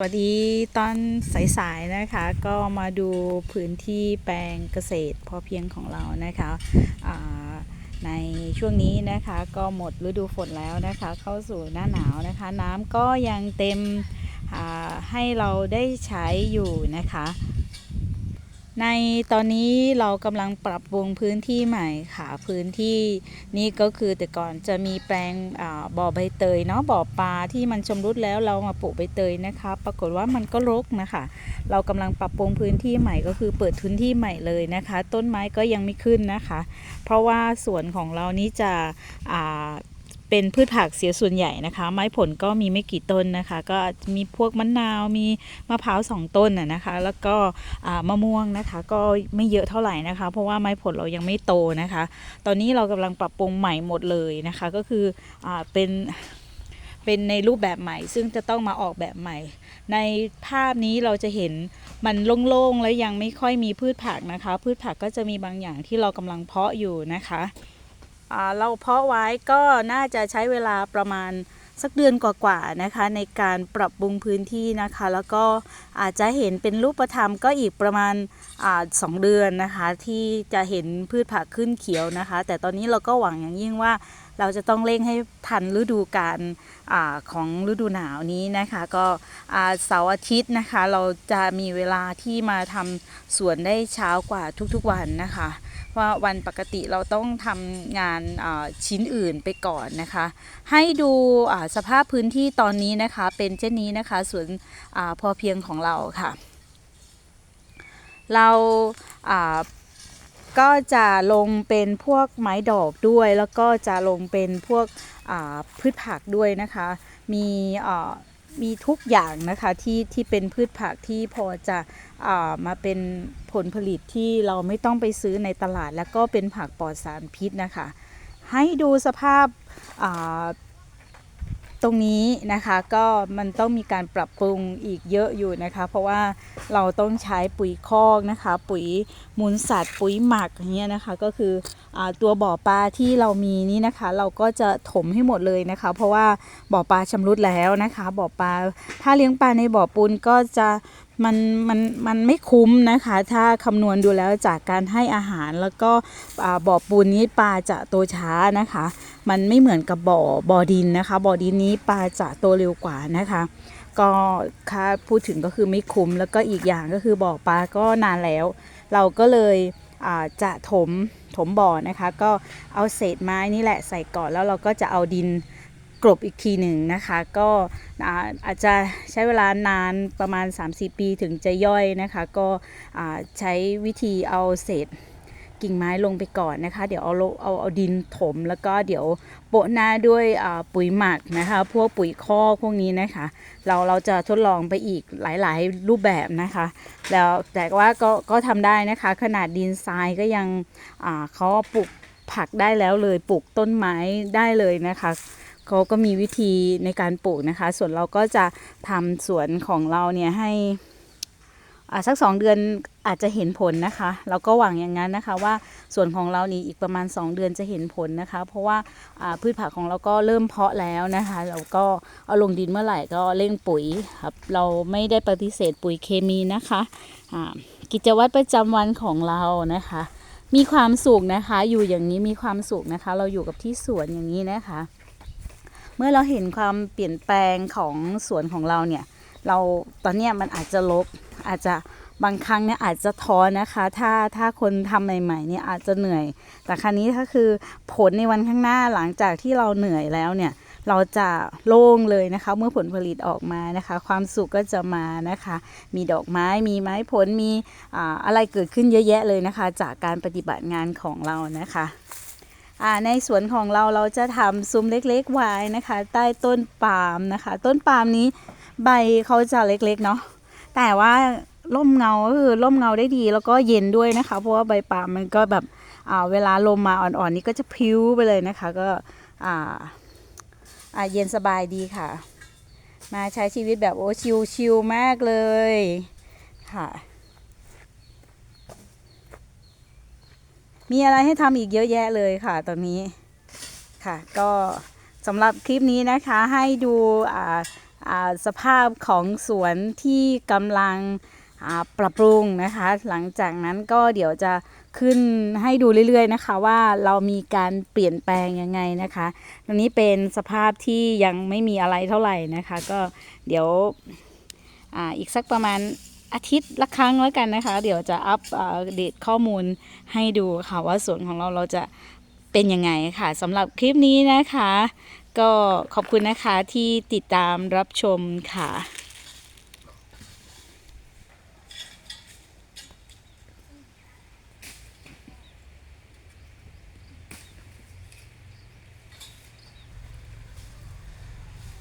สวัสดีตอนสายๆนะคะ ก็มาดูพื้นที่แปลงเกษตรพอเพียงของเรานะคะในช่วงนี้นะคะก็หมดฤดูฝนแล้วนะคะ เข้าสู่หน้าหนาวนะคะ น้ำก็ยังเต็มให้เราได้ใช้อยู่นะคะ ในตอนนี้เรากำลังปรับปรุงพื้นที่ใหม่ค่ะ พื้นที่นี่ก็คือแต่ก่อนจะมีแปลงบ่อใบเตยเนาะบ่อปลาที่มันชำรุดแล้วเรามาปลูกใบเตยนะคะ ปรากฏว่ามันก็รกนะคะ เรากำลังปรับปรุงพื้นที่ใหม่ก็คือเปิดพื้นที่ใหม่เลยนะคะ ต้นไม้ก็ยังไม่ขึ้นนะคะ เพราะว่าสวนของเรานี้จะ เป็นพืชผักเสียส่วนใหญ่นะคะ ไม้ผลก็มีไม่กี่ต้นนะคะ ก็มีพวกมะนาวมีมะพร้าวสองต้นน่ะนะคะ แล้วก็มะม่วงนะคะ ก็ไม่เยอะเท่าไหร่นะคะ เพราะว่าไม้ผลเรายังไม่โตนะคะ ตอนนี้เรากำลังปรับปรุงใหม่หมดเลยนะคะ ก็คืออเป็นเป็นในรูปแบบใหม่ ซึ่งจะต้องมาออกแบบใหม่ ในภาพนี้เราจะเห็นมันโล่งๆ และยังไม่ค่อยมีพืชผักนะคะ พืชผักก็จะมีบางอย่างที่เรากำลังเพาะอยู่นะคะ เราเพาะไว้ก็น่าจะใช้เวลาประมาณสักเดือนกว่าๆนะคะ ในการปรับปรุงพื้นที่นะคะ แล้วก็อาจจะเห็นเป็นรูปธรรมก็อีกประมาณอสองเดือนนะคะ ที่จะเห็นพืชผักขึ้นเขียวนะคะ แต่ตอนนี้เราก็หวังอย่างยิ่งว่า เราจะต้องเร่งให้ทันฤดูกาลอของฤดูหนาวนี้นะคะ ก็เสาร์อาทิตย์นะคะ เราจะมีเวลาที่มาทำสวนได้เช้ากว่าทุกๆวันนะคะ เพราวันปกติเราต้องทำงานชิ้นอื่นไปก่อนนะคะ ให้ดูสภาพพื้นที่ตอนนี้นะคะ เป็นเช่นนี้นะคะสวนอพอเพียงของเราค่ะ เราก็จะลงเป็นพวกไม้ดอกด้วย แล้วก็จะลงเป็นพวกพืชผักด้วยนะคะ มี มีทุกอย่างนะคะที่ที่เป็นพืชผักที่พอจะอ่ามาเป็นผลผลิตที่เราไม่ต้องไปซื้อในตลาด แล้วก็เป็นผักปลอดสารพิษนะคะ ให้ดูสภาพอ่า ตรงนี้นะคะก็มันต้องมีการปรับปรุงอีกเยอะอยู่นะคะ เพราะว่าเราต้องใช้ปุ๋ยคอกนะคะ ปุ๋ยมูลสัตว์ ปุ๋ยหมักอย่างเงี้ยนะคะ ก็คืออตัวบ่อปลาที่เรามีนี่นะคะ เราก็จะถมให้หมดเลยนะคะ เพราะว่าบ่อปลาชำรุดแล้วนะคะ บ่อปลาถ้าเลี้ยงปลาในบ่อปูนก็จะ มันมันมันไม่คุ้มนะคะ ถ้าคำนวณดูแล้วจากการให้อาหารแล้วก็บ่อปูนนี้ปลาจะโตช้านะคะ มันไม่เหมือนกับบ่อบ่อดินนะคะ บ่อดินนี้ปลาจะโตเร็วกว่านะคะ ก็ค่าพูดถึงก็คือไม่คุ้มแล้วก็อีกอย่างก็คือบ่อปลาก็นานแล้ว เราก็เลยจะถมถมบ่อนะคะ ก็เอาเศษไม้นี่แหละใส่ก่อนแล้วเราก็จะเอาดิน กลบอีกทีหนึ่งนะคะ ก็อาจจะใช้เวลานานประมาณ 3-4 ปีถึงจะย่อยนะคะ ก็ใช้วิธีเอาเศษกิ่งไม้ลงไปก่อนนะคะ เดี๋ยวเอาเอาเอาดินถมแล้วก็เดี๋ยวโปะหน้าด้วยปุ๋ยหมักนะคะ พวกปุ๋ยคอกพวกนี้นะคะ เราเราจะทดลองไปอีกหลายๆรูปแบบนะคะ แล้วแต่ว่าก็ก็ทำได้นะคะ ขนาดดินทรายก็ยังเขาปลูกผักได้แล้วเลยปลูกต้นไม้ได้เลยนะคะ เขาก็มีวิธีในการปลูกนะคะ ส่วนเราก็จะทำสวนของเราเนี่ยให้สักสองเดือนอาจจะเห็นผลนะคะ เราก็หวังอย่างนั้นนะคะ ว่าส่วนของเรานี่อีกประมาณ 2 เดือนจะเห็นผลนะคะ เพราะว่าพืชผักของเราก็เริ่มเพาะแล้วนะคะ เราก็เอาลงดินเมื่อไหร่ก็เร่งปุ๋ยครับเราไม่ได้ปฏิเสธปุ๋ยเคมีนะคะกิจวัตรประจำวันของเรานะคะ มีความสุขนะคะ อยู่อย่างนี้มีความสุขนะคะ เราอยู่กับที่สวนอย่างนี้นะคะ เมื่อเราเห็นความเปลี่ยนแปลงของสวนของเราเนี่ย เราตอนเนี้ยมันอาจจะลกอาจจะบางครั้งเนี่ยอาจจะท้อนะคะ ถ้าถ้าคนทำใหม่ๆเนี่ยอาจจะเหนื่อย แต่ครั้นี้ถ้าคือผลในวันข้างหน้าหลังจากที่เราเหนื่อยแล้วเนี่ยเราจะโล่งเลยนะคะ เมื่อผลผลิตออกมานะคะ ความสุขก็จะมานะคะ มีดอกไม้มีไม้ผลมีอ่าอะไรเกิดขึ้นเยอะแยะเลยนะคะ จากการปฏิบัติงานของเรานะคะ ในสวนของเราเราจะทำซุ้มเล็กๆไว้นะคะ ใต้ต้นปาล์มนะคะ ต้นปาล์มนี้ใบเขาจะเล็กๆเนาะแต่ว่าร่มเงาก็คือร่มเงาได้ดีแล้วก็เย็นด้วยนะคะ เพราะว่าใบปาล์มมันก็แบบอ่าเวลาลมมาอ่อนๆนี่ก็จะพิ้วไปเลยนะคะ ก็อ่าเย็นสบายดีค่ะ มาใช้ชีวิตแบบโอ้ชิลๆมากเลยค่ะ มีอะไรให้ทำอีกเยอะแยะเลยค่ะตอนนี้ค่ะ ก็สำหรับคลิปนี้นะคะให้ดูอ่าอ่าสภาพของสวนที่กำลังอ่าปรับปรุงนะคะ หลังจากนั้นก็เดี๋ยวจะขึ้นให้ดูเรื่อยๆนะคะ ว่าเรามีการเปลี่ยนแปลงยังไงนะคะตรงนี้เป็นสภาพที่ยังไม่มีอะไรเท่าไหร่นะคะ ก็เดี๋ยวอ่าอีกสักประมาณ อาทิตย์ละครั้งแล้วกันนะคะ เดี๋ยวจะอัปเดตข้อมูลให้ดูค่ะว่าสวนของเราเราจะเป็นยังไงค่ะสำหรับคลิปนี้นะคะ ก็ขอบคุณนะคะที่ติดตามรับชมค่ะ